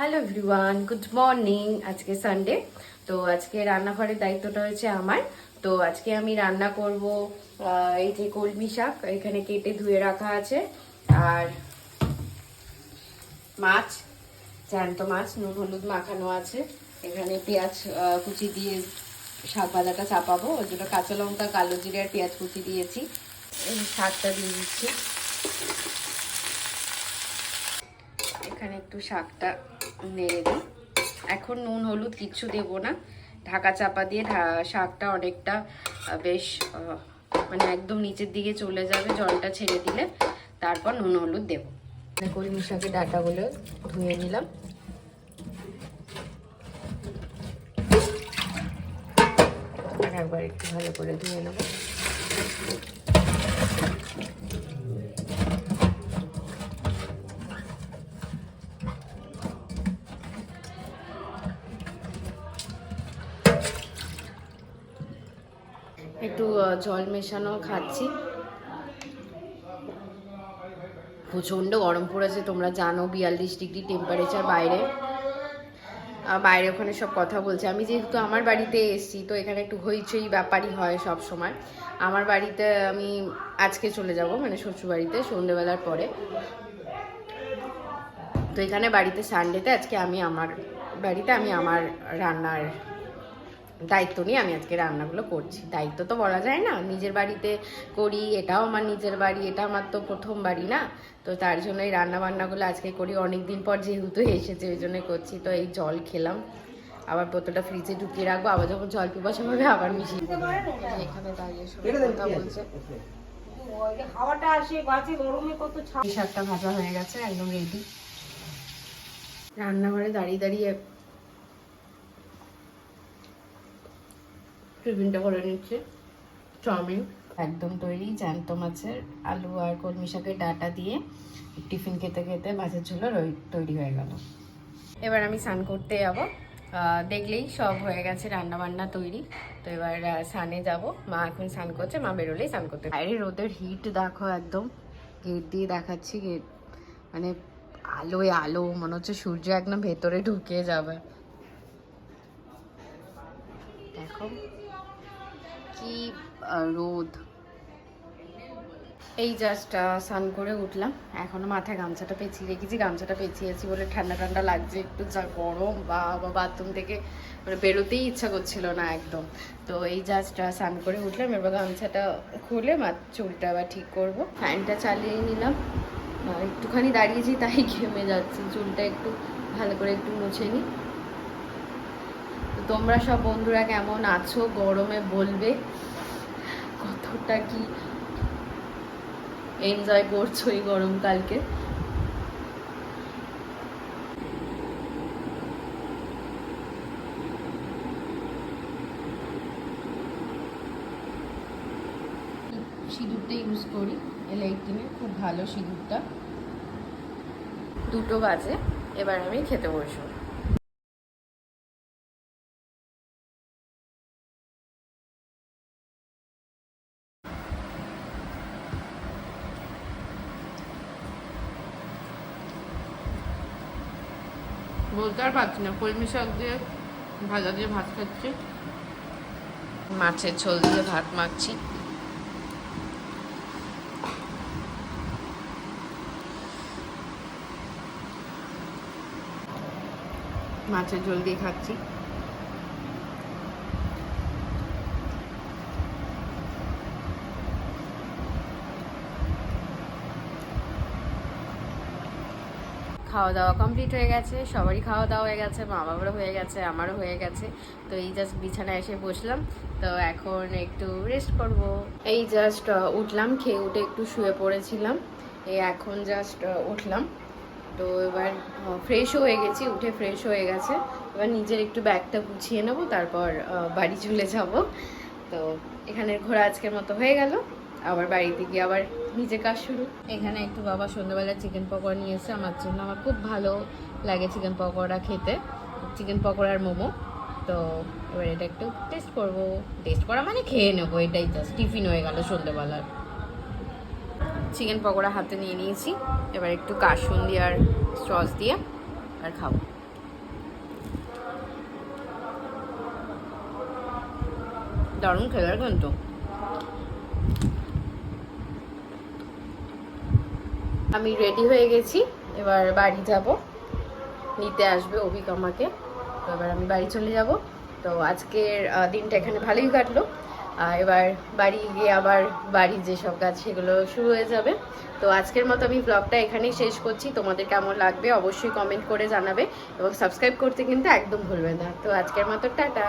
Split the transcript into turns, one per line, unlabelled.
Hello everyone good morning আজকে Sunday তো আজকে রান্নাঘরের দায়িত্বটা হচ্ছে আমার। তো আজকে আমি রান্না করব এই যে কলমি শাক, এখানে কেটে ধুয়ে রাখা আছে। আর মাছ, জ্যান্ত মাছ, নুন, হলুদ মাখানো আছে। এখানে পেঁয়াজ কুচি দিয়ে শাক ভাজাটা চাপাবো। ওই জন্য কাঁচা লঙ্কা, কালো জিরে আর পেঁয়াজ কুচি দিয়েছি। শাকটা দিয়ে দিচ্ছি। এখানে একটু শাকটা নেড়ে দিই। এখন নুন, হলুদ কিচ্ছু দেবো না। ঢাকা চাপা দিয়ে শাকটা অনেকটা বেশ মানে একদম নিচের দিকে চলে যাবে জলটা ছেড়ে দিলে। তারপর নুন, হলুদ দেবো। কলমি শাকের ডাটাগুলো ধুয়ে নিলাম। আর একবার একটু ভালো করে ধুয়ে নেব। একটু জল মেশানো খাচ্ছি। প্রচণ্ড গরম পড়েছে, তোমরা জানো বিয়াল্লিশ ডিগ্রি টেম্পারেচার বাইরে। বাইরে ওখানে সব কথা বলছে। আমি যেহেতু আমার বাড়িতে এসেছি, তো এখানে একটু হইচই ব্যাপারই হয় সব সময়। আমার বাড়িতে আমি আজকে চলে যাব মানে শ্বশুর বাড়িতে সন্ধেবেলার পরে। তো এখানে বাড়িতে সানডেতে আজকে আমি আমার, বাড়িতে আমি আমার রান্নার দায়িত্ব নিয়ে আমি আজকে রান্নাগুলো করছি। দায়িত্ব তো বলা যায় না নিজের বাড়িতে করি এটাও আমার নিজের বাড়ি এটা আমার তো প্রথম বাড়ি না? তো তার জন্য এই রান্না বান্নাগুলো আজকে করি অনেক দিন পর যেহেতু এসেছে ওই জন্য করছি। তো এই জল খেলাম আবার বোতলটা ফ্রিজে ঢুকিয়ে রাখব আবার যখন জল পিপাসা হবে আবার মিশিয়ে দেবো। এখানে দাঁড়িয়ে কথা বলছে।
হাওয়াটা আসে গাছে গরমে কত
শাকটা ভাজা হয়ে গেছে একদম রেডি রান্নাঘরে দাঁড়িয়ে দাঁড়িয়ে টিফিনটা করে নিচ্ছে চাউমিন। একদম তৈরি জ্যান্ত মাছের আলু আর কলমি শাকের ডাটা দিয়ে টিফিন খেতে খেতে মাছের ঝোল তৈরি হয়ে গেল। এবার আমি স্নান করতে যাব। দেখলেই সব হয়ে গেছে রান্না বান্না তৈরি। তো এবার স্নানে যাব। মা এখন স্নান করছে মা বেরোলেই স্নান করতে বাইরে রোদের হিট দেখো একদম। গেট দিয়ে দেখাচ্ছি গেট মানে আলোয় আলো মনে হচ্ছে সূর্য একদম ভেতরে ঢুকে যাবে। দেখো। কি রোদ? এই জাস্ট স্নান করে উঠলাম। এখনও মাথায় গামছাটা পেঁচিয়ে রেখেছি, গামছাটা পেঁচিয়েছি বলে ঠান্ডা ঠান্ডা লাগছে একটু, যা গরম, বা বাথরুম থেকে মানে বেরোতেই ইচ্ছা করছিল না একদম। তো এই জাস্ট স্নান করে উঠলাম, এবার গামছাটা খুলে মা চুলটা আবার ঠিক করব। ফ্যানটা চালিয়ে নিলাম। একটুখানি দাঁড়িয়েছি তাই ঘেমে যাচ্ছি, চুলটা একটু ভালো করে একটু মুছে নিই। তোমরা সব বন্ধুরা কেমন আছো? গরমে বলবে কতটা কি এনজয় করছ এই গরমকালকে সিঁদুরটা ইউজ করি এলাইটিনের খুব ভালো সিঁদুরটা। দুটো বাজে, এবার আমি খেতে বসবো। বলতে আর পারছি না। কলমি শাক দিয়ে, ভাজা দিয়ে ভাত খাচ্ছি। মাছের ঝোল দিয়ে ভাত মাখছি। মাছের ঝোল দিয়ে খাচ্ছি। খাওয়া দাওয়া কমপ্লিট হয়ে গেছে, সবারই খাওয়া দাওয়া হয়ে গেছে, মা বাবারও হয়ে গেছে, আমারও হয়ে গেছে। তো এই জাস্ট বিছানায় এসে বসলাম, তো এখন একটু রেস্ট করব। এই জাস্ট উঠলাম, খেয়ে উঠে একটু শুয়ে পড়েছিলাম এই এখন জাস্ট উঠলাম। তো এবার ফ্রেশ হয়ে গেছি, উঠে ফ্রেশ হয়ে গেছে। এবার নিজের একটু ব্যাগটা গুছিয়ে নেব, তারপর বাড়ি চলে যাব। তো এখানের ঘোরা আজকের মতো হয়ে গেল। আবার বাড়িতে গিয়ে আবার নিজে কাজ শুরু। এখানে একটু বাবা সন্ধ্যাবেলা চিকেন পকোড়া নিয়ে এসে আমার জন্য আমার খুব ভালো লাগে চিকেন পকোড়া খেতে। চিকেন পকোড়ার মোমো। তো এবার এটা একটু টেস্ট করব। টেস্ট করা মানে খেয়ে নেব, এটাই জাস্ট টিফিন হয়ে গেল সন্ধ্যেবেলার। চিকেন পকোড়া হাতে নিয়ে নিয়েছি, এবার একটু কাসুন্দি আর সস দিয়ে আর খাব। দারুণ খেলার কিন্তু আমি রেডি হয়ে গেছি, এবার বাড়ি যাব। নিতে আসবে অভিক আমাকে। তো এবার আমি বাড়ি চলে যাব। তো আজকের দিনটা এখানে ভালোই কাটলো। এবার বাড়ি গিয়ে আবার বাড়ির যেসব কাজ সেগুলো শুরু হয়ে যাবে। তো আজকের মতো আমি ব্লগটা এখানেই শেষ করছি। তোমাদের কেমন লাগবে অবশ্যই কমেন্ট করে জানাবে। এবং সাবস্ক্রাইব করতে কিন্তু একদম ভুলবে না। তো আজকের মতো টাটা।